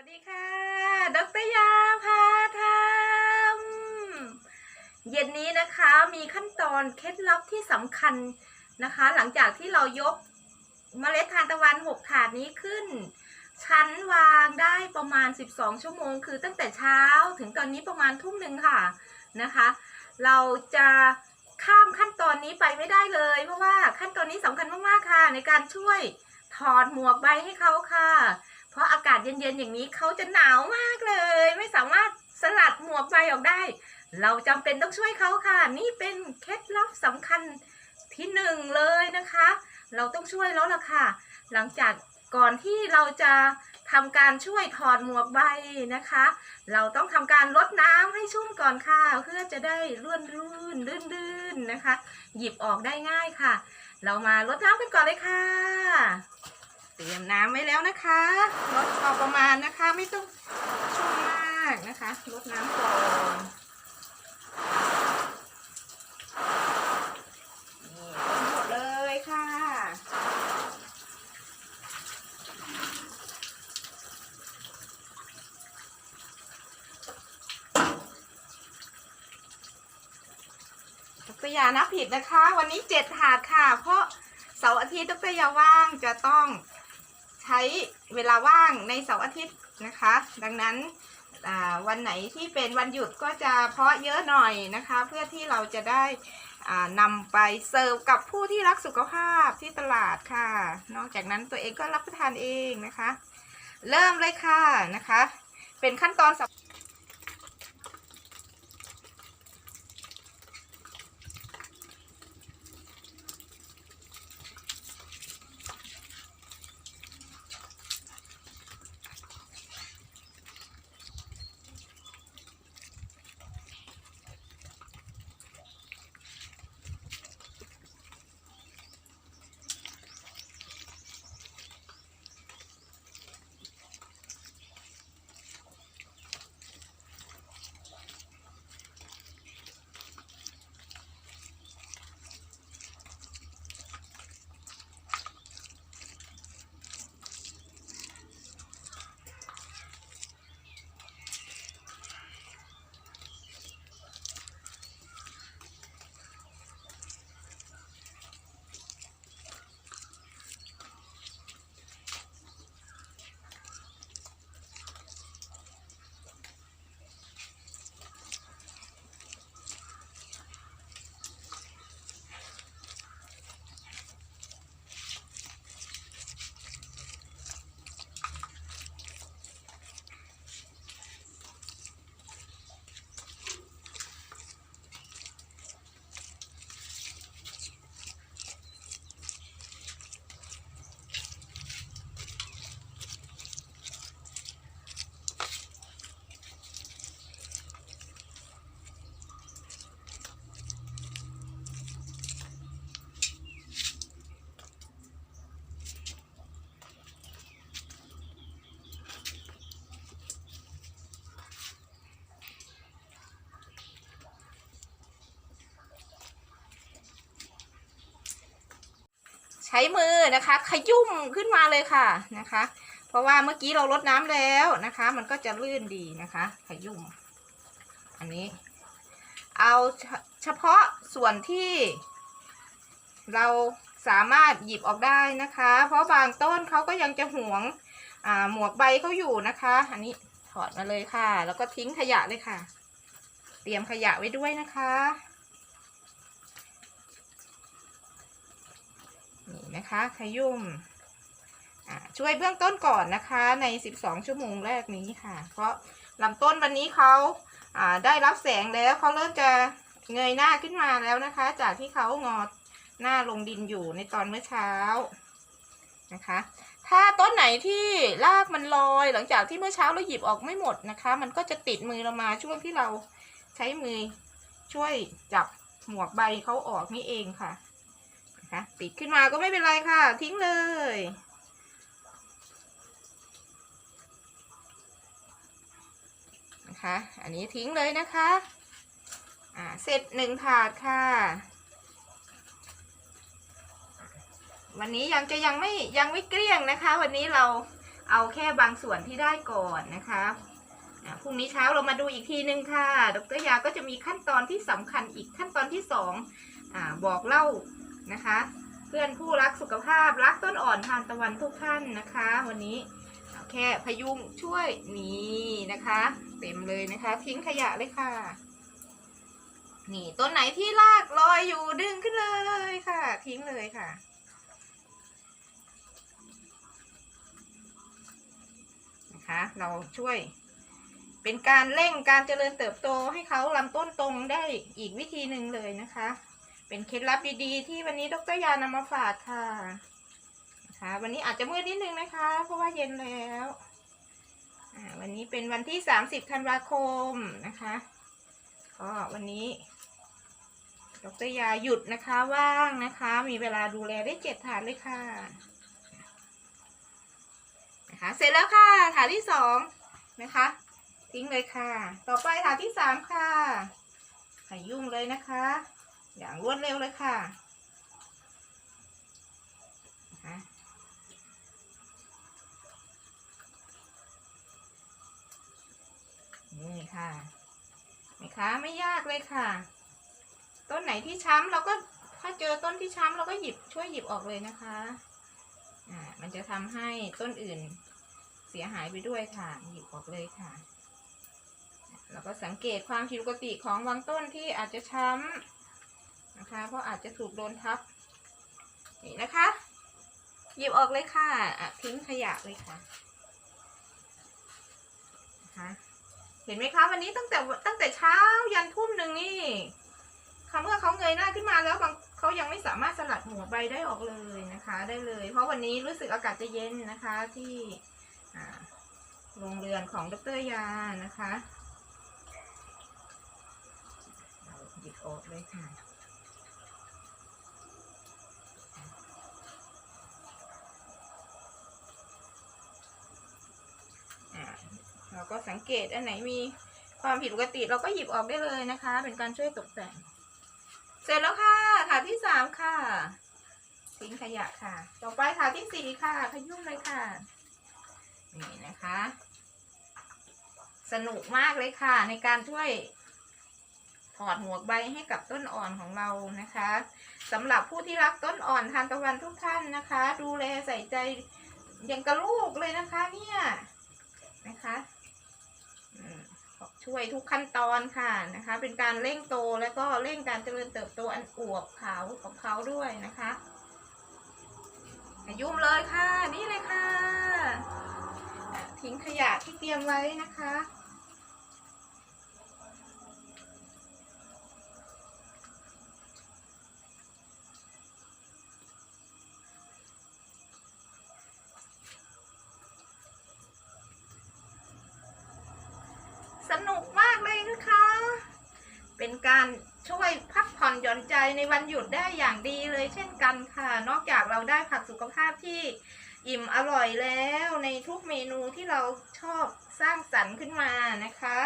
วัสดีค่ะ ดรยาพาทำเย็นนี้นะคะมีขั้นตอนเคล็ดลับที่สำคัญนะคะ หลังจากที่เรายกเมล็ดทานตะวันหกถาดนี้ขึ้น ชั้นวางได้ประมาณ 12 ชั่วโมง คือตั้งแต่เช้าถึงตอนนี้ประมาณทุ่มหนึ่งค่ะนะคะ เราจะข้ามขั้นตอนนี้ไปไม่ได้เลย เพราะว่าขั้นตอนนี้สำคัญมากๆค่ะ ในการช่วยถอดหมวกใบให้เขาค่ะ เพราะอากาศเย็นๆอย่างนี้เขาจะหนาวมากเลย ไม่สามารถสลัดหมวกใบออกได้ เราจำเป็นต้องช่วยเขาค่ะ นี่เป็นเคล็ดลับสำคัญที่หนึ่งเลยนะคะ เราต้องช่วยแล้วล่ะค่ะ หลังจากก่อนที่เราจะทำการช่วยถอดหมวกใบนะคะ เราต้องทำการลดน้ำให้ชุ่มก่อนค่ะ เพื่อจะได้ร่วนรื่นลื่นลื่นๆนะคะ หยิบออกได้ง่ายค่ะ เรามาลดน้ำกันก่อนเลยค่ะ เตรียมน้ำไว้แล้วนะคะลดพอประมาณนะคะ ไม่ต้องชุ่มมากนะคะลดน้ำก่อนนี่หมดเลยค่ะดรยานับผิดนะคะ วันนี้เจ็ดถาดค่ะ เพราะเสาร์อาทิตย์ดรยาว่างจะต้อง ใช้เวลาว่างในเสาร์อาทิตย์นะคะ ดังนั้นวันไหนที่เป็นวันหยุดก็จะเพาะเยอะหน่อยนะคะ เพื่อที่เราจะได้นำไปเสิร์ฟกับผู้ที่รักสุขภาพที่ตลาดค่ะ นอกจากนั้นตัวเองก็รับประทานเองนะคะ เริ่มเลยค่ะนะคะ เป็นขั้นตอนสำ ใช้มือนะคะ ขยุ่มขึ้นมาเลยค่ะนะคะ เพราะว่าเมื่อกี้เราลดน้ำแล้วนะคะ มันก็จะลื่นดีนะคะ ขยุ่ม อันนี้ เอาเฉพาะส่วนที่เราสามารถหยิบออกได้นะคะ เพราะบางต้นเขาก็ยังจะหวงหมวกใบเขาอยู่นะคะ อันนี้ถอดมาเลยค่ะ แล้วก็ทิ้งขยะเลยค่ะ เตรียมขยะไว้ด้วยนะคะ นี่นะคะขยุ่มช่วยเบื้องต้นก่อนนะคะใน 12 ชั่วโมงแรกนี้ค่ะ เพราะลำต้นวันนี้เขาได้รับแสงแล้วเขาเริ่มจะเงยหน้าขึ้นมาแล้วนะคะ จากที่เขางอหน้าลงดินอยู่ในตอนเมื่อเช้านะคะ ถ้าต้นไหนที่รากมันลอยหลังจากที่เมื่อเช้าเราหยิบออกไม่หมดนะคะ มันก็จะติดมือเรามาช่วงที่เราใช้มือช่วยจับหมวกใบเขาออกนี่เองค่ะ นะคะติดขึ้นมาก็ไม่เป็นไรค่ะ ทิ้งเลย นะคะ อันนี้ทิ้งเลยนะคะอ่าเสร็จหนึ่งถาดค่ะ วันนี้ยังจะยังไม่ยังไม่เกลี้ยงนะคะ วันนี้เราเอาแค่บางส่วนที่ได้ก่อนนะคะอะพรุ่งนี้เช้าเรามาดูอีกทีนึงค่ะ ดรยาก็จะมีขั้นตอนที่สำคัญอีกขั้นตอนที่สองอาบอกเล่า นะคะ เพื่อนผู้รักสุขภาพรักต้นอ่อนทานตะวันทุกท่านนะคะ วันนี้เอาแค่พยุงช่วยนี่นะคะ เต็มเลยนะคะ ทิ้งขยะเลยค่ะ นี่ต้นไหนที่รากลอยอยู่ดึงขึ้นเลยค่ะ ทิ้งเลยค่ะนะคะเราช่วยเป็นการเร่งการเจริญเติบโตให้เขาลำต้นตรงได้อีกวิธีหนึ่งเลยนะคะ เป็นเคล็ดลับดีๆ ที่วันนี้ดรยานำมาฝากค่ะนะคะวันนี้อาจจะมืดนิดนึงนะคะ เพราะว่าเย็นแล้ววันนี้เป็นวันที่ 30ธันวาคมนะคะก็วันนี้ดรยาหยุดนะคะว่างนะคะ มีเวลาดูแลได้เจ็ดฐานเลยค่ะนะคะเสร็จแล้วค่ะฐานที่สองนะคะ ทิ้งเลยค่ะ ต่อไปฐานที่สามค่ะขยุ่งเลยนะคะ อย่างรวดเร็วเลยค่ะนะคะนี่ค่ะไหมคะไม่ยากเลยค่ะ ต้นไหนที่ช้ำเราก็ถ้าเจอต้นที่ช้ำเราก็หยิบช่วยหยิบออกเลยนะคะอ่ามันจะทำให้ต้นอื่นเสียหายไปด้วยค่ะหยิบออกเลยค่ะ แล้วก็สังเกตความผิดปกติของบางต้นที่อาจจะช้ำ นะคะเพราะอาจจะถูกโดนทับนี่นะคะหยิบออกเลยค่ะะทิ้งขยะเลยค่ะนะคะเห็นไหมคะวันนี้ตั้งแต่ตั้งแต่เช้ายันทุ่มหนึ่งนี่ค่ะเมื่อเขาเงยหน้าขึ้นมาแล้วบางเขายังไม่สามารถสลัดหัวใบได้ออกเลยนะคะ ได้เลย เพราะวันนี้รู้สึกอากาศจะเย็นนะคะที่โรงเรือนของดรยานะคะหยิบออกเลยค่ะ อ่า เราก็สังเกตอันไหนมีความผิดปกติเราก็หยิบออกได้เลยนะคะ เป็นการช่วยตกแต่ง เสร็จแล้วค่ะถาดที่สามค่ะทิ้งขยะค่ะ ต่อไปถาดที่สี่ค่ะ ขยุ่มเลยค่ะ นี่นะคะ สนุกมากเลยค่ะ ในการช่วยถอดหมวกใบให้กับต้นอ่อนของเรานะคะสำหรับผู้ที่รักต้นอ่อนทานตะวันทุกท่านนะคะ ดูแลใส่ใจอย่างกับลูกเลยนะคะเนี่ยนะคะ ช่วยทุกขั้นตอนค่ะนะคะ เป็นการเร่งโตแล้วก็เร่งการเจริญเติบโตอันอวบขาวของเขาด้วยนะคะยุ่มเลยค่ะ นี่เลยค่ะ ทิ้งขยะที่เตรียมไว้นะคะ สนุกมากเลยนะคะ เป็นการช่วยพักผ่อนหย่อนใจในวันหยุดได้อย่างดีเลยเช่นกันค่ะ นอกจากเราได้ผักสุขภาพที่อิ่มอร่อยแล้วในทุกเมนูที่เราชอบสร้างสรรค์ขึ้นมานะคะ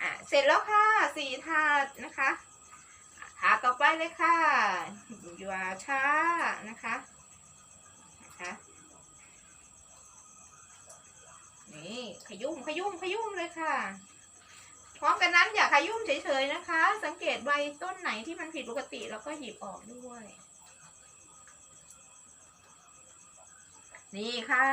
อะเสร็จแล้วค่ะสี่ถาดนะคะถาดต่อไปเลยค่ะอย่าช้านะคะนะคะนี่ขยุ่มขยุ่มขยุ่มเลยค่ะ พร้อมกันนั้นอย่าขยุ่มเฉยๆนะคะ สังเกตใบต้นไหนที่มันผิดปกติแล้วก็หยิบออกด้วย นี่ค่ะ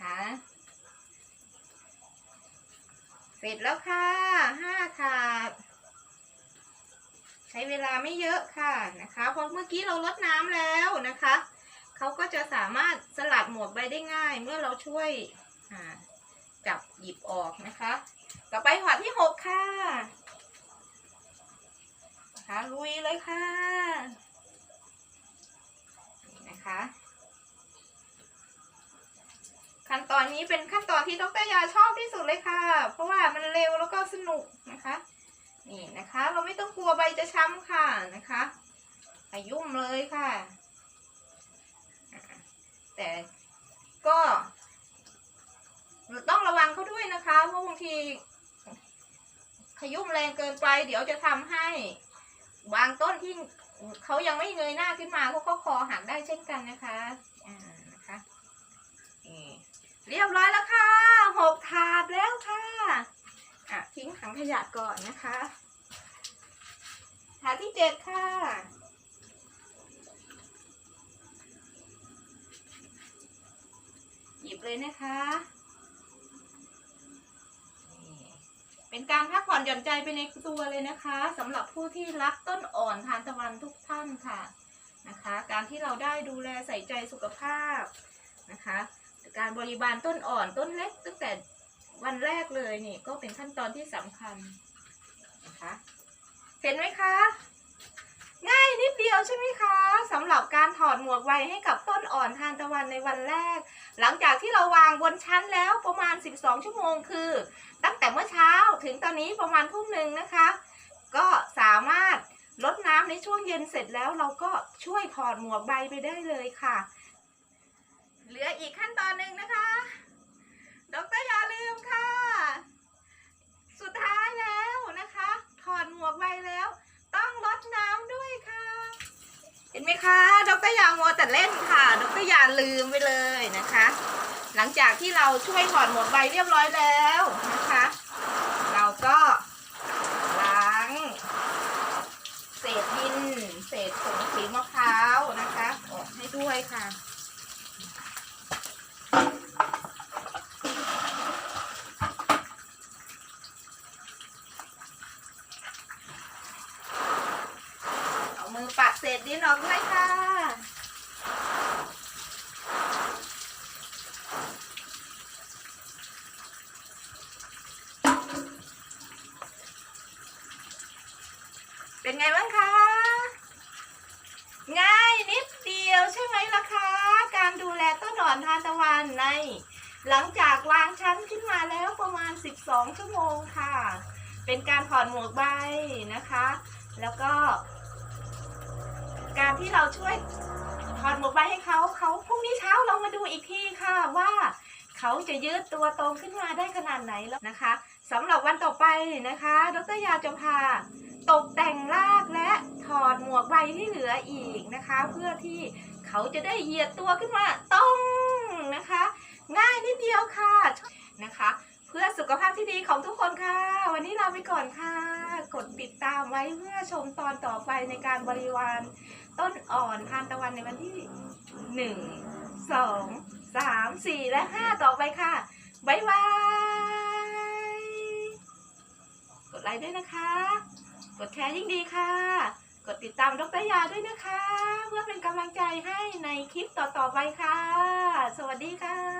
ค่ะ เสร็จแล้วค่ะห้าถาดใช้เวลาไม่เยอะค่ะนะคะ เพราะเมื่อกี้เราลดน้ำแล้วนะคะ เขาก็จะสามารถสลัดหมวกใบได้ง่าย เมื่อเราช่วยจับหยิบออกนะคะ ต่อไปหัวที่หกค่ะนะคะลุยเลยค่ะนะคะ ขั้นตอนนี้เป็นขั้นตอนที่ดรยาชอบที่สุดเลยค่ะ เพราะว่ามันเร็วแล้วก็สนุกนะคะ นี่นะคะ เราไม่ต้องกลัวใบจะช้ำค่ะนะคะขยุ่มเลยค่ะอ่าแต่ก็ต้องระวังเขาด้วยนะคะเพราะบางทีข ยุ่มแรงเกินไป เดี๋ยวจะทำให้ บางต้นที่เขายังไม่เงยหน้าขึ้นมาเขาก็คอหักได้เช่นกันนะคะอ่านะคะเรียบร้อยแล้วค่ะหกถาดแล้วค่ะอะทิ้งถังขยะก่อนนะคะถาดที่เจ็ดค่ะหยิบเลยนะคะนี่ เป็นการพักผ่อนหย่อนใจไปในตัวเลยนะคะสำหรับผู้ที่รักต้นอ่อนทานตะวันทุกท่านค่ะนะคะ การที่เราได้ดูแลใส่ใจสุขภาพนะคะ การบริบาลต้นอ่อนต้นเล็ก ตั้งแต่วันแรกเลยนี่ก็เป็นขั้นตอนที่สำคัญนะคะ เห็นไหมคะ ง่ายนิดเดียวใช่ไหมคะสำหรับการถอดหมวกไวให้กับต้นอ่อนทานตะวันในวันแรก หลังจากที่เราวางบนชั้นแล้วประมาณ 12 ชั่วโมงคือ ตั้งแต่เมื่อเช้าถึงตอนนี้ประมาณทุ่มหนึ่งนะคะ ก็สามารถลดน้ำในช่วงเย็นเสร็จแล้วเราก็ช่วยถอดหมวกใบไปได้เลยค่ะ เหลืออีกขั้นตอนหนึ่งนะคะ ดรอย่าลืมค่ะ สุดท้ายแล้วนะคะ ถอดหมวกใบแล้ว ต้องรดน้ำด้วยค่ะ เห็นไหมคะดรยามัวแต่เล่นค่ะดรยาลืมไปเลยนะคะ หลังจากที่เราช่วยถอดหมดใบเรียบร้อยแล้วนะคะ เราก็ล้าง เศษดิน เศษผงสีมะพร้าวนะคะออกให้ด้วยค่ะ เอามือปัดเศษดินออกด้วยค่ะ เป็นไงบ้างคะ ง่ายนิดเดียวใช่ไหมล่ะคะ การดูแลต้นอ่อนทานตะวันใน หลังจากวางชั้นขึ้นมาแล้วประมาณ 12 ชั่วโมงค่ะ เป็นการถอดหมวกใบนะคะ แล้วก็ การที่เราช่วยถอดหมวกใบให้เขาเขาพรุ่งนี้เช้าเรามาดูอีกทีค่ะว่าเขาจะยืดตัวตรงขึ้นมาได้ขนาดไหนแล้วนะคะสำหรับวันต่อไปนะคะ ดรยาจะพา ตกแต่งรากและถอดหมวกใบที่เหลืออีกนะคะ เพื่อที่เขาจะได้เหยียดตัวขึ้นมาตรงนะคะ ง่ายนิดเดียวค่ะนะคะ เพื่อสุขภาพที่ดีของทุกคนค่ะ วันนี้ลาไปก่อนค่ะ กดติดตามไว้เพื่อชมตอนต่อไปในการบริวารต้นอ่อนทานตะวันในวันที่หนึ่งสองสามสี่และห้าต่อไปค่ะบ๊ายบาย กดไลค์ด้วยนะคะ กดแชร์ยิ่งดีค่ะ กดติดตามดรยาด้วยนะคะ เพื่อเป็นกำลังใจให้ในคลิปต่อๆไปค่ะ สวัสดีค่ะ